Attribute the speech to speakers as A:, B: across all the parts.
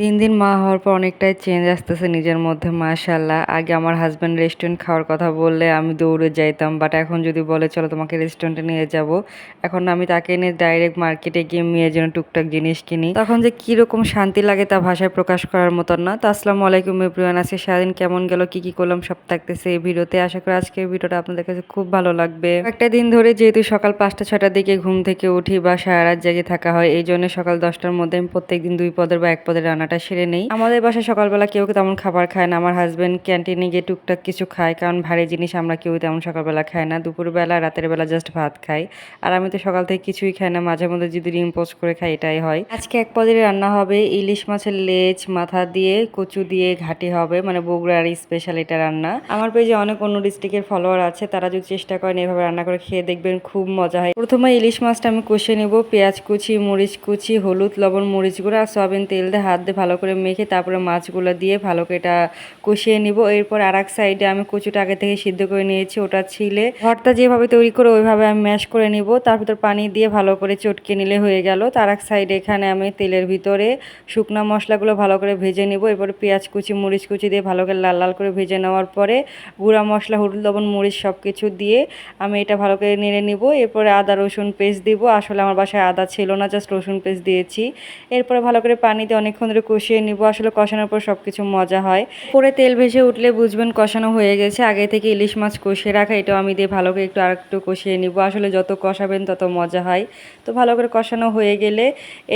A: দিন দিন মা হওয়ার পর অনেকটাই চেঞ্জ আসতেছে নিজের মধ্যে মাশাল্লাহ আগে আমার হাজব্যান্ড রেস্টুরেন্ট খাওয়ার কথা বললে আমি দৌড়ে যাইতাম বাট এখন যদি বলে, চলো তোমাকে রেস্টুরেন্টে নিয়ে যাব, এখন আমি তাকে নিয়ে ডাইরেক্ট মার্কেটে গিয়ে মেয়ের জন্য টুকটাক জিনিস কিনি। তখন যে কীরকম শান্তি লাগে তা ভাষায় প্রকাশ করার মতন না। তো আসসালামু আলাইকুম এভরিওয়ান আজকে সারাদিন কেমন গেল, কি কি করলাম, সব থাকতেছে এই ভিডিওতে। আশা করি আজকের ভিডিওটা আপনাদের কাছে খুব ভালো লাগবে। একটা দিন ধরে যেহেতু সকাল পাঁচটা ছটার দিকে ঘুম থেকে উঠি বা সারা রাত জেগে থাকা হয়, এই জন্য সকাল দশটার মধ্যে আমি প্রত্যেকদিন দুই পদের বা এক পদের রান্নাটা সেরে নেই। আমাদের বাসায় সকালবেলা কেউ তেমন খাবার খায় না। আমার হাজব্যান্ড ক্যান্টিনে গিয়ে টুকটাক কিছু খায়। কারণ ভারী জিনিস আমরা কেউ তেমন সকালবেলা খাই না। দুপুরবেলা, রাতের বেলা জাস্ট ভাত খাই। আর আমি তো সকাল থেকে কিছুই খাই না। মাঝে মধ্যে যদি ডিম পোস্ট করে খাই, এটাই হয়। আজকে এক পদের রান্না হবে। ইলিশ মাছের লেজ, মাথা দিয়ে, কচু দিয়ে ঘাটি হবে। মানে বগুড়ার স্পেশাল এটা রান্না। আমার পেজে অনেক অন্য ডিস্ট্রিক্টের ফলোয়ার আছে। তারা যদি চেষ্টা করেন এভাবে রান্না করে খেয়ে দেখবেন, খুব মজা হয়। প্রথমে ইলিশ মাছটা আমি কষে নেব। পেঁয়াজ কুচি, মরিচ কুচি, হলুদ, লবণ, মরিচ গুঁড়ো আর সয়াবিন তেল দিয়ে হাত দিয়ে ভালো করে মেখে তারপরে মাছগুলো দিয়ে ভালো করে এটা কষিয়ে নিব। এরপর আর এক সাইডে আমি কচুটা আগে থেকে সিদ্ধ করে নিয়েছি, ওটা ছিলে। ভর্তা যেভাবে তৈরি করে ওইভাবে আমি ম্যাশ করে নিব। তার ভিতর পানি দিয়ে ভালো করে চটকে নিলে হয়ে গেল। তার এক সাইডে এখানে আমি তেলের ভিতরে শুকনা মশলাগুলো ভালো করে ভেজে নিব। এরপরে পেঁয়াজ কুচি, মরিচ কুচি দিয়ে ভালো করে লাল লাল করে ভেজে নেওয়ার পরে গুঁড়া মশলা, হলুদ, লবণ, মরিচ সব কিছু দিয়ে আমি এটা ভালো করে নেড়ে নিব। এরপরে আদা, রসুন পেস্ট দিব। আসলে আমার বাসায় আদা ছিল না জাস্ট রসুন পেস্ট দিয়েছি। এরপরে ভালো করে পানি দিয়ে অনেকক্ষণ ধরে কষিয়ে নিব। আসলে কষানোর পর সব কিছু মজা হয়। পরে তেল ভেসে উঠলে বুঝবেন কষানো হয়ে গেছে। আগে থেকে ইলিশ মাছ কষিয়ে রাখা, এটাও আমি দিয়ে ভালো করে একটু আর একটু কষিয়ে নিব। আসলে যত কষাবেন তত মজা হয়। তো ভালো করে কষানো হয়ে গেলে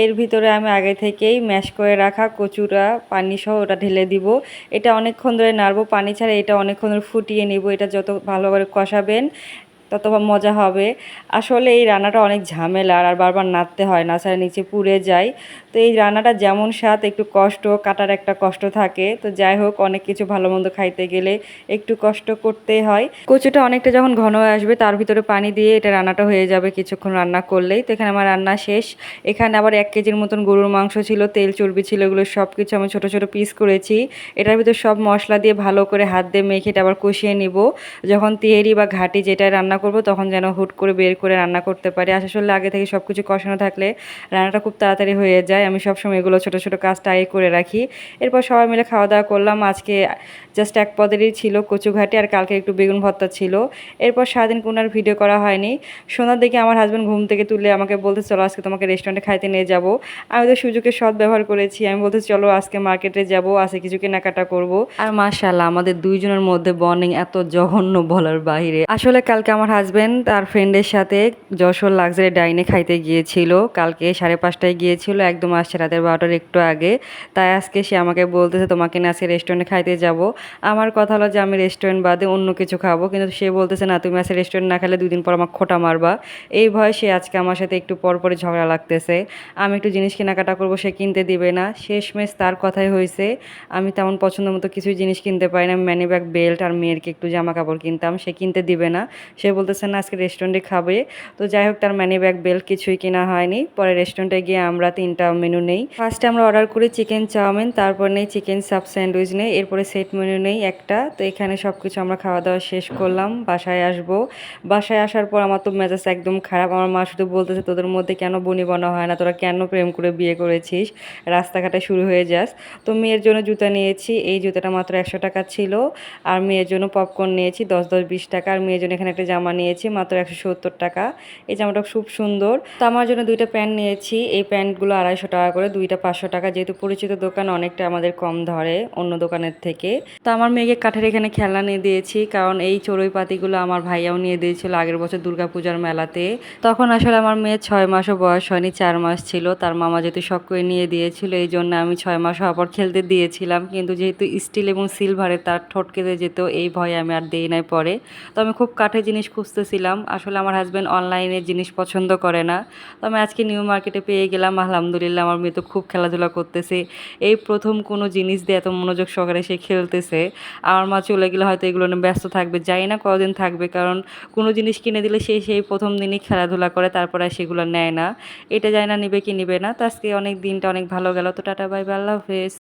A: এর ভিতরে আমি আগে থেকেই ম্যাশ করে রাখা কচুরা পানি সহ ওটা ঢেলে দিব। এটা অনেকক্ষণ ধরে নাড়বো। পানি ছাড়া এটা অনেকক্ষণ ধরে ফুটিয়ে নিব। এটা যত ভালো করে কষাবেন তত মজা হবে। আসলে এই রান্নাটা অনেক ঝামেলা আর বারবার নাড়তে হয় না ছাড়া নিচে পুড়ে যায়। তো এই রান্নাটা যেমন স্বাদ, একটু কষ্ট, কাটার একটা কষ্ট থাকে। তো যাই হোক, অনেক কিছু ভালো মন্দ খাইতে গেলে একটু কষ্ট করতে হয়। কচুটা অনেকটা যখন ঘন হয়ে আসবে, তার ভিতরে পানি দিয়ে এটা রান্নাটা হয়ে যাবে কিছুক্ষণ রান্না করলেই। তো এখানে আমার রান্না শেষ। এখানে আবার এক কেজির মতন গরুর মাংস ছিল, তেল, চর্বি ছিল, এগুলো সব কিছু আমি ছোটো ছোটো পিস করেছি। এটার ভিতরে সব মশলা দিয়ে ভালো করে হাত দিয়ে মেখে এটা আবার কষিয়ে নিব। যখন তেহেরি বা ঘাটি যেটা রান্না করব, তখন যেন হুট করে বের করে রান্না করতে পারি। আসলে আগে থেকে সব কিছু কষানো থাকলে রান্নাটা খুব তাড়াতাড়ি হয়ে যায়। আমি সবসময় এগুলো ছোটো ছোটো কাজটা আগে করে রাখি। এরপর সবাই মিলে খাওয়া দাওয়া করলাম। আজকে জাস্ট এক পদেরই ছিল কচু ঘাটি আর কালকে একটু বেগুন ভর্তা ছিল। এরপর সারাদিন কোনো আর ভিডিও করা হয়নি। সন্ধ্যার দিকে আমার হাজব্যান্ড ঘুম থেকে তুলে আমাকে বলতে, চলো আজকে তোমাকে রেস্টুরেন্টে খাইতে নিয়ে যাব। আমি তো সুযোগের সৎ ব্যবহার করেছি। আমি বলতে, চলো আজকে মার্কেটে যাব আজকে কিছু কেনাকাটা করব। আর মাশাল্লাহ আমাদের দুইজনের মধ্যে বর্নিং এত জঘন্য বলার বাইরে। আসলে কালকে আমার হাজব্যান্ড তার ফ্রেন্ডের সাথে যশোর লাক্সারি ডাইনে খাইতে গিয়েছিল। কালকে সাড়ে পাঁচটায় গিয়েছিল, একদম আসছে রাতের বারোটার একটু আগে। তাই আজকে সে আমাকে বলতেছে, তোমাকে না আজকে রেস্টুরেন্টে খাইতে যাব। আমার কথা হলো যে, আমি রেস্টুরেন্ট বাদে অন্য কিছু খাব। কিন্তু সে বলতেছে, না, তুমি আজকে রেস্টুরেন্ট না খেলে দুই দিন পর আমার খোটা মারবা। এই ভয়ে সে আজকে আমার সাথে একটু পর পরে ঝগড়া লাগতেছে। আমি একটু জিনিস কেনাকাটা করব, সে কিনতে দিবে না। শেষমেশ তার কথাই হয়েছে আমি তেমন পছন্দ মতো কিছুই জিনিস কিনতে পারি না। ম্যানি ব্যাগ বেল্ট আর মেয়েরকে একটু জামা কাপড় কিনতাম, সে কিনতে দিবে না। সে বলতেছে না আজকে রেস্টুরেন্টে খাবে। তো যাই হোক, তার ম্যানি ব্যাগ বেল্ট কিছুই কেনা হয়নি। পরে রেস্টুরেন্টে গিয়ে আমরা তিনটা মেনু নেই। ফার্স্টে আমরা অর্ডার করি চিকেন চাউমিন, তারপর নেই চিকেন সাব স্যান্ডউইচ নেই। এরপরে সেট মেনু নেই একটা। তো এখানে সব কিছু আমরা খাওয়া দাওয়া শেষ করলাম। বাসায় আসব। বাসায় আসার পর আমার তো মেজাজ একদম খারাপ। আমার মা শুধু বলতেছে, তোদের মধ্যে কেন বনি বনা হয় না? তোরা কেন প্রেম করে বিয়ে করেছিস? রাস্তাঘাটে শুরু হয়ে যাস। তো মেয়ের জন্য জুতা নিয়েছি। এই জুতাটা মাত্র একশো টাকা ছিল। আর মেয়ের জন্য পপকর্ন নিয়েছি দশ দশ, বিশ টাকা। আর মেয়ের জন্য এখানে একটা জামা নিয়েছি, মাত্র একশো সত্তর টাকা। এই জামাটা খুব সুন্দর। তো আমার জন্য দুইটা প্যান্ট নিয়েছি। এই প্যান্টগুলো আড়াইশো টাকা করে, দুইটা পাঁচশো টাকা। যেহেতু পরিচিত দোকান, অনেকটা আমাদের কম ধরে অন্য দোকানের থেকে। তো আমার মেয়েকে কাঠের এখানে খেলনা নিয়ে দিয়েছি, কারণ এই চড়ুই পাতিগুলো আমার ভাইয়াও নিয়ে দিয়েছিল আগের বছর দুর্গাপূজার মেলাতে। তখন আসলে আমার মেয়ের ছয় মাসও বয়স হয়নি, চার মাস ছিল। তার মামা যেহেতু শখ করে নিয়ে দিয়েছিল, এই জন্য আমি ছয় মাস হওয়ার পর খেলতে দিয়েছিলাম। কিন্তু যেহেতু স্টিল এবং সিলভারে তার ঠোঁট কেটে যেত, এই ভয়ে আমি আর দিই নাই পরে। তো আমি খুব কাঠের জিনিস খুঁজতেছিলাম। আসলে আমার হাজব্যান্ড অনলাইনে জিনিস পছন্দ করে না। তো আমি আজকে নিউ মার্কেটে পেয়ে গেলাম। আলহামদুলিল্লাহ আমার মেয়ে তো খুব খেলাধুলা করতেছে। এই প্রথম কোনো জিনিস দিয়ে এত মনোযোগ সহকারে সে খেলতেছে। আমার মা চলে গেলে হয়তো এগুলো নিয়ে ব্যস্ত থাকবে। যাই না কদিন থাকবে। কারণ কোনো জিনিস কিনে দিলে সে সেই প্রথম দিনই খেলাধুলা করে, তারপরে সেগুলো নেয় না। এটা যায় না নিবে কি নিবে না। তো আজকে অনেক দিনটা অনেক ভালো গেল। তো টাটা বাই আল্লাহ হাফেজ।